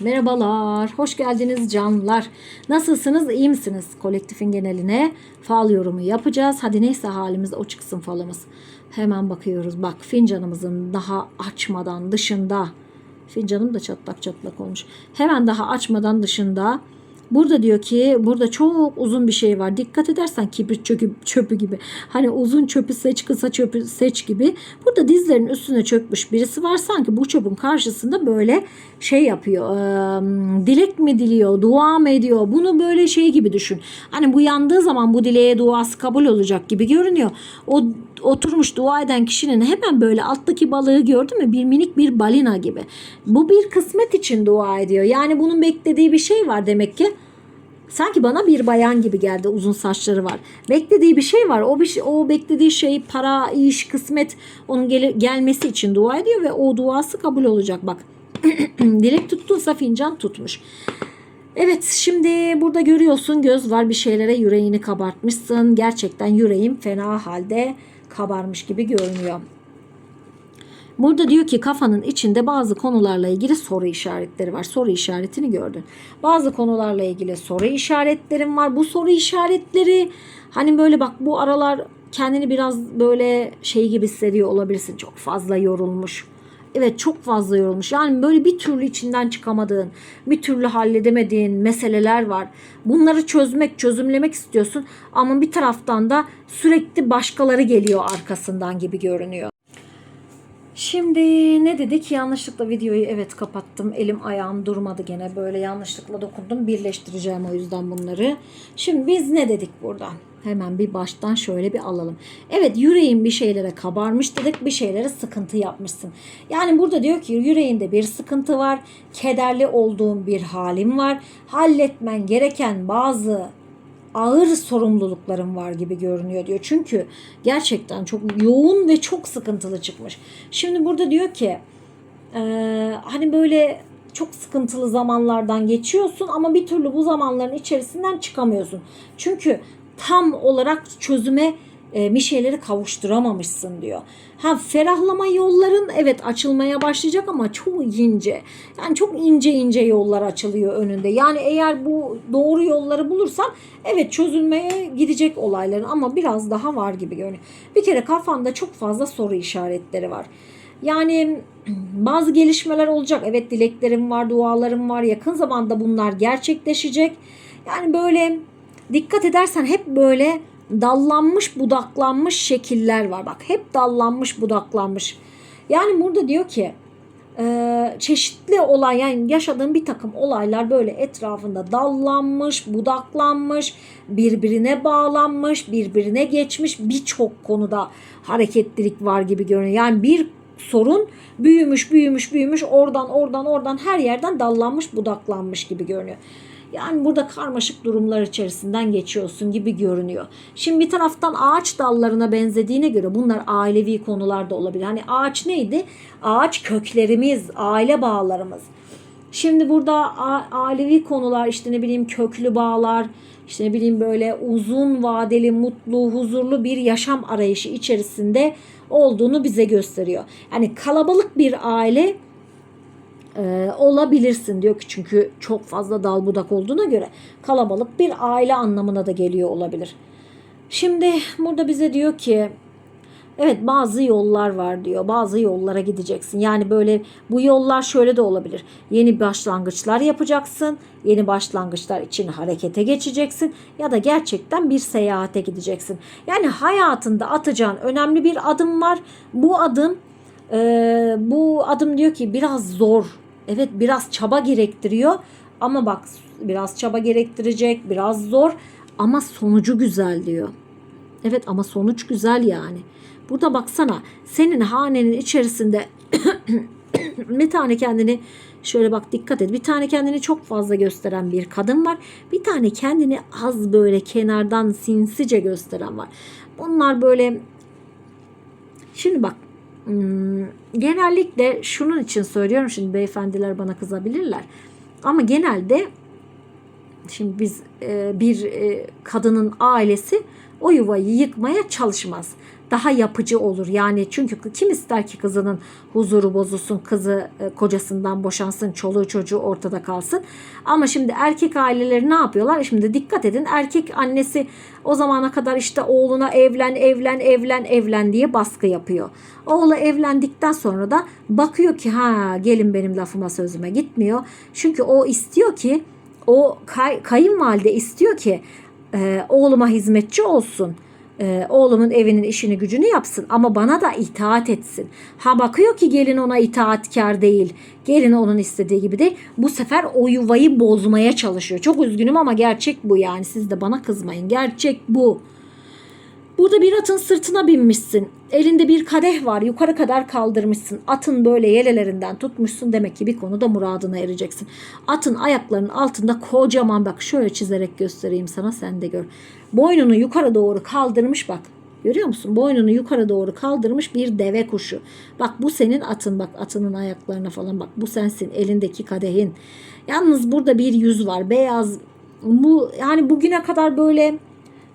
Merhabalar, hoş geldiniz canlar. Nasılsınız, iyi misiniz? Kolektifin geneline fal yorumu yapacağız. Hadi neyse halimiz o çıksın falımız. Hemen bakıyoruz. Bak fincanımızın daha açmadan dışında. Fincanım da çatlak çatlak olmuş. Hemen daha açmadan dışında. Burada diyor ki burada çok uzun bir şey var. Dikkat edersen kibrit çöpü, çöpü gibi. Hani uzun çöpü seç kısa çöpü seç gibi. Burada dizlerin üstüne çökmüş birisi var. Sanki bu çöpün karşısında böyle şey yapıyor. e, dilek mi diliyor? Dua mı ediyor? Bunu böyle şey gibi düşün. Hani bu yandığı zaman bu dileğe duası kabul olacak gibi görünüyor. O oturmuş dua eden kişinin hemen böyle alttaki balığı gördün mü? Bir minik bir balina gibi. Bu bir kısmet için dua ediyor. Yani bunun beklediği bir şey var demek ki. Sanki bana bir bayan gibi geldi. Uzun saçları var. Beklediği bir şey var. O bir şey, o beklediği şey para, iş, kısmet onun gel- gelmesi için dua ediyor ve o duası kabul olacak. Bak. Dilek tuttuysa fincan tutmuş. Evet şimdi burada görüyorsun göz var bir şeylere yüreğini kabartmışsın. Gerçekten yüreğim fena halde kabarmış gibi görünüyor. Burada diyor ki kafanın içinde bazı konularla ilgili soru işaretleri var. Soru işaretini gördün. Bazı konularla ilgili soru işaretlerim var. Bu soru işaretleri hani böyle bak bu aralar kendini biraz böyle şey gibi hissediyor olabilirsin. Çok fazla yorulmuş. Evet çok fazla yorulmuş. Yani böyle bir türlü içinden çıkamadığın, bir türlü halledemediğin meseleler var. Bunları çözmek, çözümlemek istiyorsun ama bir taraftan da sürekli başkaları geliyor arkasından gibi görünüyor. Şimdi ne dedik? Yanlışlıkla videoyu evet kapattım. Elim ayağım durmadı gene. Böyle yanlışlıkla dokundum. Birleştireceğim o yüzden bunları. Şimdi biz ne dedik burada? Hemen bir baştan şöyle bir alalım. Evet yüreğin bir şeylere kabarmış dedik. Bir şeylere sıkıntı yapmışsın. Yani burada diyor ki yüreğinde bir sıkıntı var. Kederli olduğun bir halin var. Halletmen gereken bazı ağır sorumluluklarım var gibi görünüyor diyor. Çünkü gerçekten çok yoğun ve çok sıkıntılı çıkmış. Şimdi burada diyor ki e, hani böyle çok sıkıntılı zamanlardan geçiyorsun ama bir türlü bu zamanların içerisinden çıkamıyorsun. Çünkü tam olarak çözüme e, bir şeyleri kavuşturamamışsın diyor. Ha ferahlama yolların evet açılmaya başlayacak ama çok ince. Yani çok ince ince yollar açılıyor önünde. Yani eğer bu doğru yolları bulursan evet çözülmeye gidecek olayların ama biraz daha var gibi görünüyor. Bir kere kafanda çok fazla soru işaretleri var. Yani bazı gelişmeler olacak. Evet dileklerim var, dualarım var. Yakın zamanda bunlar gerçekleşecek. Yani böyle dikkat edersen hep böyle dallanmış budaklanmış şekiller var. Bak hep dallanmış budaklanmış. Yani burada diyor ki e, çeşitli olay yani yaşadığın bir takım olaylar böyle etrafında dallanmış, budaklanmış, birbirine bağlanmış, birbirine geçmiş birçok konuda hareketlilik var gibi görünüyor. Yani bir sorun büyümüş, büyümüş, büyümüş oradan oradan oradan her yerden dallanmış, budaklanmış gibi görünüyor. Yani burada karmaşık durumlar içerisinden geçiyorsun gibi görünüyor. Şimdi bir taraftan ağaç dallarına benzediğine göre bunlar ailevi konular da olabilir. Hani ağaç neydi? Ağaç köklerimiz, aile bağlarımız. Şimdi burada ailevi konular işte ne bileyim köklü bağlar, işte ne bileyim böyle uzun vadeli, mutlu, huzurlu bir yaşam arayışı içerisinde olduğunu bize gösteriyor. Yani kalabalık bir aile e, olabilirsin diyor ki çünkü çok fazla dal budak olduğuna göre kalabalık bir aile anlamına da geliyor olabilir. Şimdi burada bize diyor ki evet bazı yollar var diyor. Bazı yollara gideceksin. Yani böyle bu yollar şöyle de olabilir. Yeni başlangıçlar yapacaksın. Yeni başlangıçlar için harekete geçeceksin ya da gerçekten bir seyahate gideceksin. Yani hayatında atacağın önemli bir adım var. Bu adım ee, bu adım diyor ki biraz zor. Evet biraz çaba gerektiriyor. Ama bak biraz çaba gerektirecek, biraz zor ama sonucu güzel diyor. Evet ama sonuç güzel yani. Burada baksana senin hanenin içerisinde bir tane kendini şöyle bak dikkat et. Bir tane kendini çok fazla gösteren bir kadın var. Bir tane kendini az böyle kenardan sinsice gösteren var. Bunlar böyle şimdi bak genellikle şunun için söylüyorum şimdi beyefendiler bana kızabilirler. Ama genelde şimdi biz e, bir e, kadının ailesi o yuvayı yıkmaya çalışmaz. Daha yapıcı olur. Yani çünkü kim ister ki kızının huzuru bozulsun, kızı e, kocasından boşansın, çoluğu çocuğu ortada kalsın. Ama şimdi erkek aileleri ne yapıyorlar? Şimdi dikkat edin erkek annesi o zamana kadar işte oğluna evlen, evlen, evlen, evlen diye baskı yapıyor. Oğlu evlendikten sonra da bakıyor ki ha gelin benim lafıma sözüme gitmiyor. Çünkü o istiyor ki o kay, kayınvalide istiyor ki e, oğluma hizmetçi olsun. E, oğlumun evinin işini gücünü yapsın ama bana da itaat etsin. Ha bakıyor ki gelin ona itaatkar değil. Gelin onun istediği gibi değil. Bu sefer o yuvayı bozmaya çalışıyor. Çok üzgünüm ama gerçek bu yani. Siz de bana kızmayın. Gerçek bu. Burada bir atın sırtına binmişsin. Elinde bir kadeh var. Yukarı kadar kaldırmışsın. Atın böyle yelelerinden tutmuşsun. Demek ki bir konuda muradına ereceksin. Atın ayaklarının altında kocaman bak şöyle çizerek göstereyim sana sen de gör. Boynunu yukarı doğru kaldırmış bak. Görüyor musun? Boynunu yukarı doğru kaldırmış bir deve kuşu. Bak bu senin atın bak atının ayaklarına falan bak. Bu sensin elindeki kadehin. Yalnız burada bir yüz var. Beyaz. Bu yani bugüne kadar böyle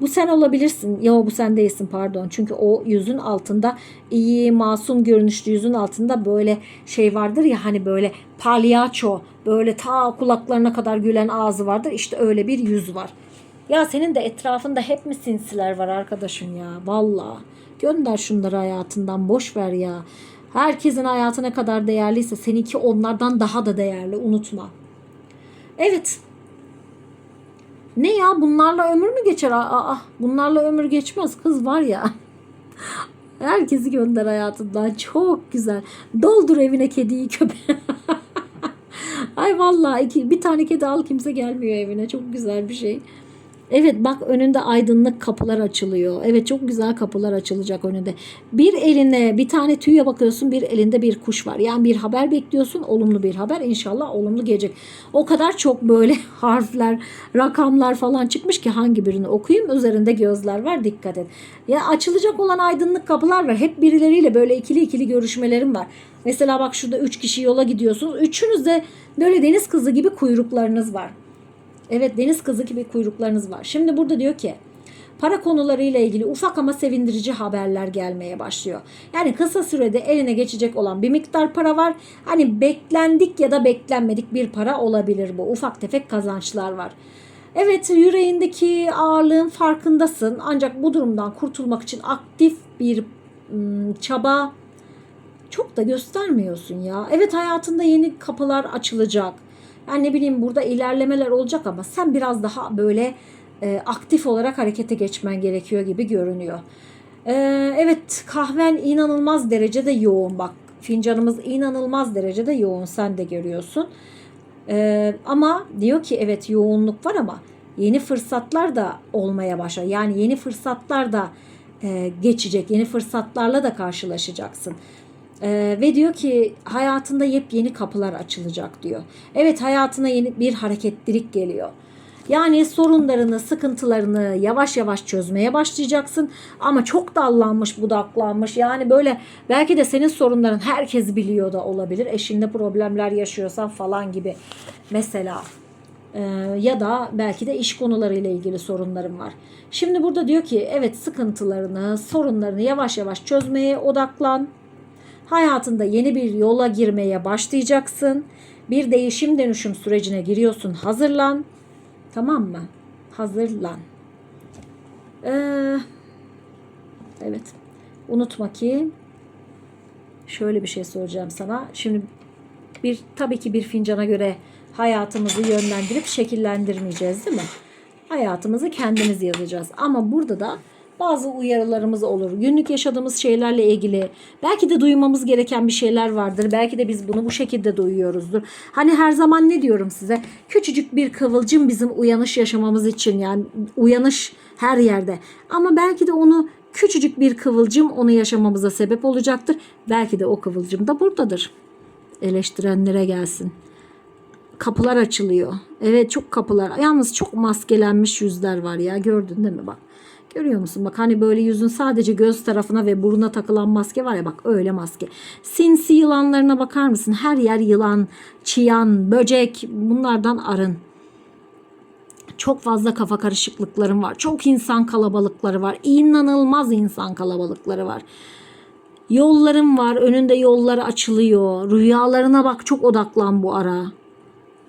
bu sen olabilirsin. Ya bu sen değilsin pardon. Çünkü o yüzün altında iyi, masum görünüşlü yüzün altında böyle şey vardır ya hani böyle palyaço, böyle ta kulaklarına kadar gülen ağzı vardır. İşte öyle bir yüz var. Ya senin de etrafında hep mi sinsiler var arkadaşım ya? Valla. Gönder şunları hayatından boş ver ya. Herkesin hayatı ne kadar değerliyse seninki onlardan daha da değerli unutma. Evet ne ya bunlarla ömür mü geçer? Aa, bunlarla ömür geçmez kız var ya. Herkesi gönder hayatından. Çok güzel. Doldur evine kediyi köpeği. Ay vallahi iki, bir tane kedi al kimse gelmiyor evine. Çok güzel bir şey. Evet bak önünde aydınlık kapılar açılıyor. Evet çok güzel kapılar açılacak önünde. Bir eline bir tane tüye bakıyorsun bir elinde bir kuş var. Yani bir haber bekliyorsun olumlu bir haber inşallah olumlu gelecek. O kadar çok böyle harfler rakamlar falan çıkmış ki hangi birini okuyayım üzerinde gözler var dikkat et. Ya açılacak olan aydınlık kapılar var. Hep birileriyle böyle ikili ikili görüşmelerim var. Mesela bak şurada üç kişi yola gidiyorsunuz. Üçünüz de böyle deniz kızı gibi kuyruklarınız var. Evet deniz kızı gibi kuyruklarınız var. Şimdi burada diyor ki para konularıyla ilgili ufak ama sevindirici haberler gelmeye başlıyor. Yani kısa sürede eline geçecek olan bir miktar para var. Hani beklendik ya da beklenmedik bir para olabilir bu. Ufak tefek kazançlar var. Evet yüreğindeki ağırlığın farkındasın. Ancak bu durumdan kurtulmak için aktif bir çaba çok da göstermiyorsun ya. Evet hayatında yeni kapılar açılacak. Yani ne bileyim burada ilerlemeler olacak ama sen biraz daha böyle e, aktif olarak harekete geçmen gerekiyor gibi görünüyor. E, evet kahven inanılmaz derecede yoğun bak. Fincanımız inanılmaz derecede yoğun sen de görüyorsun. E, ama diyor ki evet yoğunluk var ama yeni fırsatlar da olmaya başlar. Yani yeni fırsatlar da e, geçecek. Yeni fırsatlarla da karşılaşacaksın. Ee, ve diyor ki hayatında yepyeni kapılar açılacak diyor. Evet hayatına yeni bir hareketlilik geliyor. Yani sorunlarını, sıkıntılarını yavaş yavaş çözmeye başlayacaksın. Ama çok dallanmış, budaklanmış. Yani böyle belki de senin sorunların herkes biliyor da olabilir. Eşinde problemler yaşıyorsan falan gibi mesela. Ee, ya da belki de iş konularıyla ilgili sorunlarım var. Şimdi burada diyor ki evet sıkıntılarını, sorunlarını yavaş yavaş çözmeye odaklan. Hayatında yeni bir yola girmeye başlayacaksın. Bir değişim dönüşüm sürecine giriyorsun. Hazırlan. Tamam mı? Hazırlan. Ee, evet. Unutma ki şöyle bir şey soracağım sana. Şimdi bir tabii ki bir fincana göre hayatımızı yönlendirip şekillendirmeyeceğiz değil mi? Hayatımızı kendimiz yazacağız. Ama burada da bazı uyarılarımız olur. Günlük yaşadığımız şeylerle ilgili belki de duymamız gereken bir şeyler vardır. Belki de biz bunu bu şekilde duyuyoruzdur. Hani her zaman ne diyorum size? Küçücük bir kıvılcım bizim uyanış yaşamamız için yani uyanış her yerde. Ama belki de onu küçücük bir kıvılcım onu yaşamamıza sebep olacaktır. Belki de o kıvılcım da buradadır. Eleştirenlere gelsin kapılar açılıyor. Evet çok kapılar. Yalnız çok maskelenmiş yüzler var ya. Gördün değil mi bak. Görüyor musun? Bak hani böyle yüzün sadece göz tarafına ve buruna takılan maske var ya bak öyle maske. Sinsi yılanlarına bakar mısın? Her yer yılan, çıyan, böcek bunlardan arın. Çok fazla kafa karışıklıkların var. Çok insan kalabalıkları var. İnanılmaz insan kalabalıkları var. Yolların var. Önünde yolları açılıyor. Rüyalarına bak çok odaklan bu ara.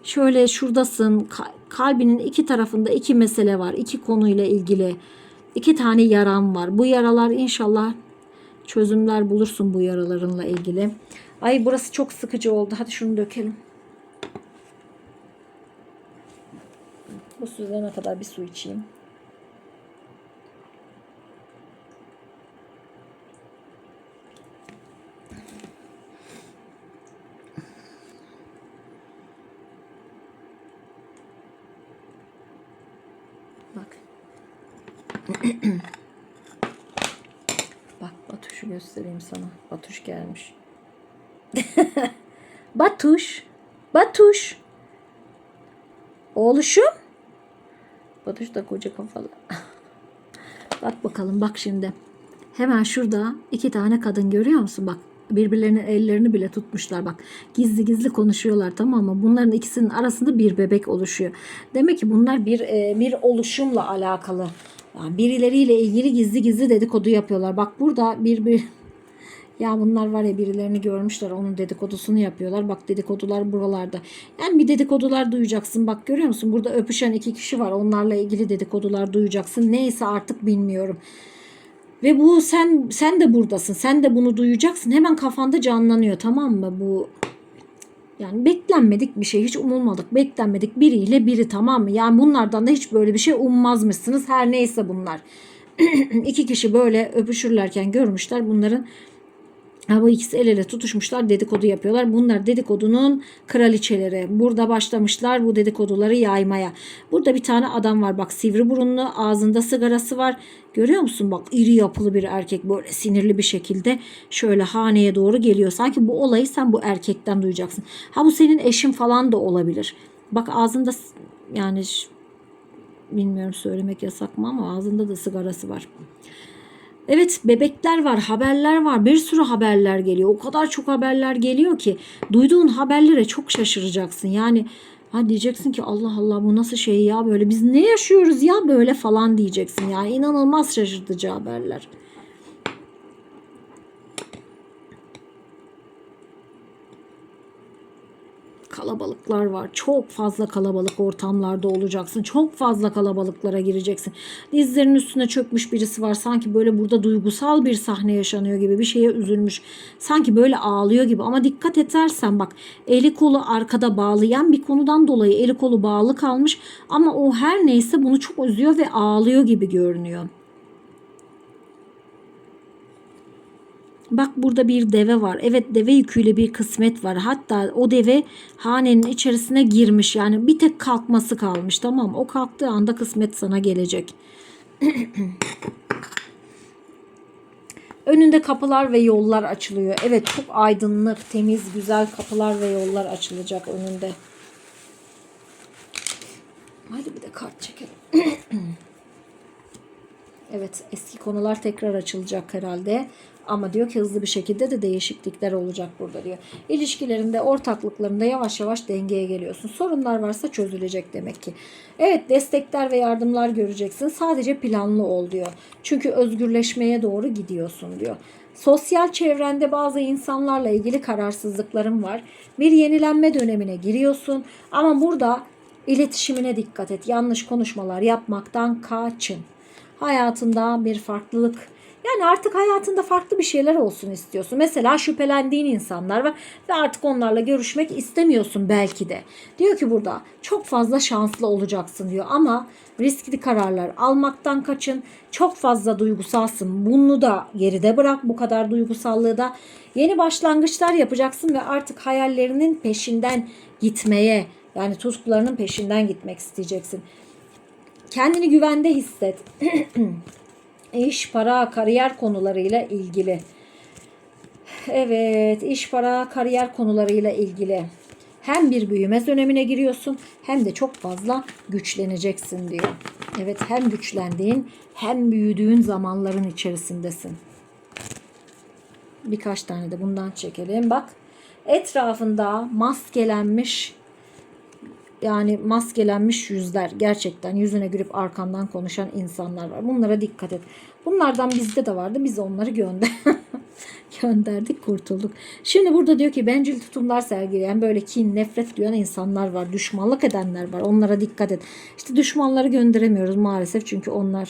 Şöyle şuradasın. Ka- Kalbinin iki tarafında iki mesele var. iki konuyla ilgili. İki tane yaram var. Bu yaralar inşallah çözümler bulursun bu yaralarınla ilgili. Ay burası çok sıkıcı oldu. Hadi şunu dökelim. Bu süzene kadar bir su içeyim. Bak. Bak Batuş'u göstereyim sana. Batuş gelmiş. Batuş. Batuş. Oğluşum. Batuş da koca kafalı. bak bakalım bak şimdi. Hemen şurada iki tane kadın görüyor musun? Bak birbirlerinin ellerini bile tutmuşlar bak. Gizli gizli konuşuyorlar tamam mı? Bunların ikisinin arasında bir bebek oluşuyor. Demek ki bunlar bir e, bir oluşumla alakalı. Yani birileriyle ilgili gizli gizli dedikodu yapıyorlar. Bak burada bir bir ya bunlar var ya birilerini görmüşler onun dedikodusunu yapıyorlar. Bak dedikodular buralarda. Yani bir dedikodular duyacaksın. Bak görüyor musun? Burada öpüşen iki kişi var. Onlarla ilgili dedikodular duyacaksın. Neyse artık bilmiyorum. Ve bu sen sen de buradasın. Sen de bunu duyacaksın. Hemen kafanda canlanıyor tamam mı? Bu yani beklenmedik bir şey. Hiç umulmadık. Beklenmedik biriyle biri tamam mı? Yani bunlardan da hiç böyle bir şey ummazmışsınız. Her neyse bunlar. iki kişi böyle öpüşürlerken görmüşler. Bunların Ha, bu ikisi el ele tutuşmuşlar dedikodu yapıyorlar. Bunlar dedikodunun kraliçeleri. Burada başlamışlar bu dedikoduları yaymaya. Burada bir tane adam var bak sivri burunlu ağzında sigarası var. Görüyor musun bak iri yapılı bir erkek böyle sinirli bir şekilde şöyle haneye doğru geliyor. Sanki bu olayı sen bu erkekten duyacaksın. Ha bu senin eşin falan da olabilir. Bak ağzında yani bilmiyorum söylemek yasak mı ama ağzında da sigarası var. Evet bebekler var, haberler var. Bir sürü haberler geliyor. O kadar çok haberler geliyor ki duyduğun haberlere çok şaşıracaksın. Yani ha diyeceksin ki Allah Allah bu nasıl şey ya böyle biz ne yaşıyoruz ya böyle falan diyeceksin. Yani inanılmaz şaşırtıcı haberler. Kalabalıklar var. Çok fazla kalabalık ortamlarda olacaksın. Çok fazla kalabalıklara gireceksin. Dizlerinin üstüne çökmüş birisi var. Sanki böyle burada duygusal bir sahne yaşanıyor gibi bir şeye üzülmüş. Sanki böyle ağlıyor gibi ama dikkat edersen bak eli kolu arkada bağlayan bir konudan dolayı eli kolu bağlı kalmış ama o her neyse bunu çok üzüyor ve ağlıyor gibi görünüyor. Bak burada bir deve var. Evet deve yüküyle bir kısmet var. Hatta o deve hanenin içerisine girmiş. Yani bir tek kalkması kalmış tamam? O kalktığı anda kısmet sana gelecek. Önünde kapılar ve yollar açılıyor. Evet çok aydınlık, temiz, güzel kapılar ve yollar açılacak önünde. Hadi bir de kart çekelim. Evet eski konular tekrar açılacak herhalde. Ama diyor ki hızlı bir şekilde de değişiklikler olacak burada diyor. İlişkilerinde, ortaklıklarında yavaş yavaş dengeye geliyorsun. Sorunlar varsa çözülecek demek ki. Evet destekler ve yardımlar göreceksin. Sadece planlı ol diyor. Çünkü özgürleşmeye doğru gidiyorsun diyor. Sosyal çevrende bazı insanlarla ilgili kararsızlıkların var. Bir yenilenme dönemine giriyorsun. Ama burada iletişimine dikkat et. Yanlış konuşmalar yapmaktan kaçın hayatında bir farklılık yani artık hayatında farklı bir şeyler olsun istiyorsun. Mesela şüphelendiğin insanlar var ve artık onlarla görüşmek istemiyorsun belki de. Diyor ki burada çok fazla şanslı olacaksın diyor ama riskli kararlar almaktan kaçın. Çok fazla duygusalsın. Bunu da geride bırak bu kadar duygusallığı da. Yeni başlangıçlar yapacaksın ve artık hayallerinin peşinden gitmeye yani tutkularının peşinden gitmek isteyeceksin. Kendini güvende hisset. İş, para, kariyer konularıyla ilgili. Evet, iş, para, kariyer konularıyla ilgili. Hem bir büyüme dönemine giriyorsun hem de çok fazla güçleneceksin diyor. Evet, hem güçlendiğin hem büyüdüğün zamanların içerisindesin. Birkaç tane de bundan çekelim. Bak, etrafında maskelenmiş yani maskelenmiş yüzler gerçekten yüzüne gülüp arkandan konuşan insanlar var. Bunlara dikkat et. Bunlardan bizde de vardı. Biz onları gönder gönderdik kurtulduk. Şimdi burada diyor ki bencil tutumlar sergileyen böyle kin, nefret duyan insanlar var. Düşmanlık edenler var. Onlara dikkat et. İşte düşmanları gönderemiyoruz maalesef çünkü onlar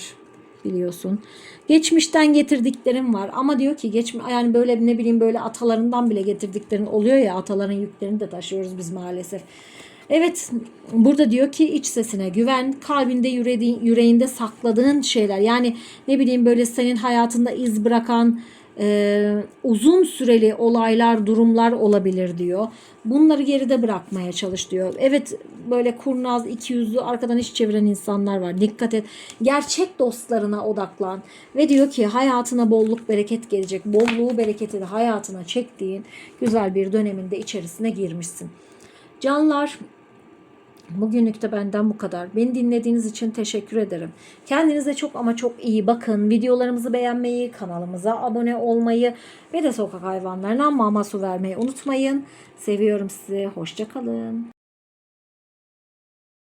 biliyorsun. Geçmişten getirdiklerim var ama diyor ki geçme yani böyle ne bileyim böyle atalarından bile getirdiklerin oluyor ya ataların yüklerini de taşıyoruz biz maalesef. Evet burada diyor ki iç sesine güven, kalbinde yüreğin, yüreğinde sakladığın şeyler yani ne bileyim böyle senin hayatında iz bırakan e, uzun süreli olaylar, durumlar olabilir diyor. Bunları geride bırakmaya çalış diyor. Evet böyle kurnaz, iki yüzlü, arkadan iş çeviren insanlar var. Dikkat et. Gerçek dostlarına odaklan. Ve diyor ki hayatına bolluk, bereket gelecek. Bolluğu, bereketi de hayatına çektiğin güzel bir döneminde içerisine girmişsin. Canlar Bugünlük de benden bu kadar. Beni dinlediğiniz için teşekkür ederim. Kendinize çok ama çok iyi bakın. Videolarımızı beğenmeyi, kanalımıza abone olmayı ve de sokak hayvanlarına mama su vermeyi unutmayın. Seviyorum sizi. Hoşçakalın.